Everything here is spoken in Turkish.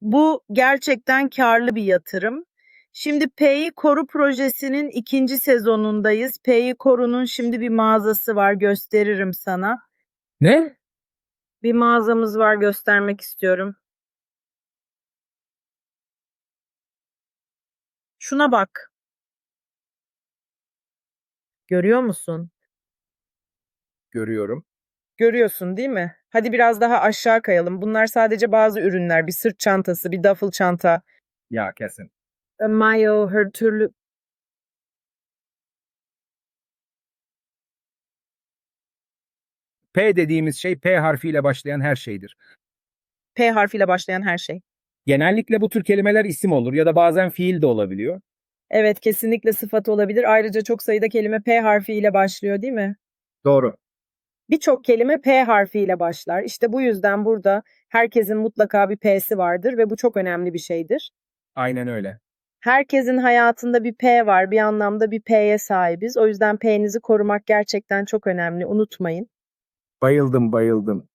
Bu gerçekten karlı bir yatırım. Şimdi P'yi Koru projesinin ikinci sezonundayız. P'yi Koru'nun şimdi bir mağazası var gösteririm sana. Ne? Bir mağazamız var göstermek istiyorum. Şuna bak. Görüyor musun? Görüyorum. Görüyorsun değil mi? Hadi biraz daha aşağı kayalım. Bunlar sadece bazı ürünler. Bir sırt çantası, bir duffel çanta, Ya kesin. mayo, her türlü P dediğimiz şey P harfiyle başlayan her şeydir. P harfiyle başlayan her şey. Genellikle bu tür kelimeler isim olur ya da bazen fiil de olabiliyor. Evet, kesinlikle sıfat olabilir. Ayrıca çok sayıda kelime P harfiyle başlıyor, değil mi? Doğru. Birçok kelime P harfiyle başlar. İşte bu yüzden burada herkesin mutlaka bir P'si vardır ve bu çok önemli bir şeydir. Aynen öyle. Herkesin hayatında bir P var, bir anlamda bir P'ye sahibiz. O yüzden P'nizi korumak gerçekten çok önemli. Unutmayın. Bayıldım bayıldım.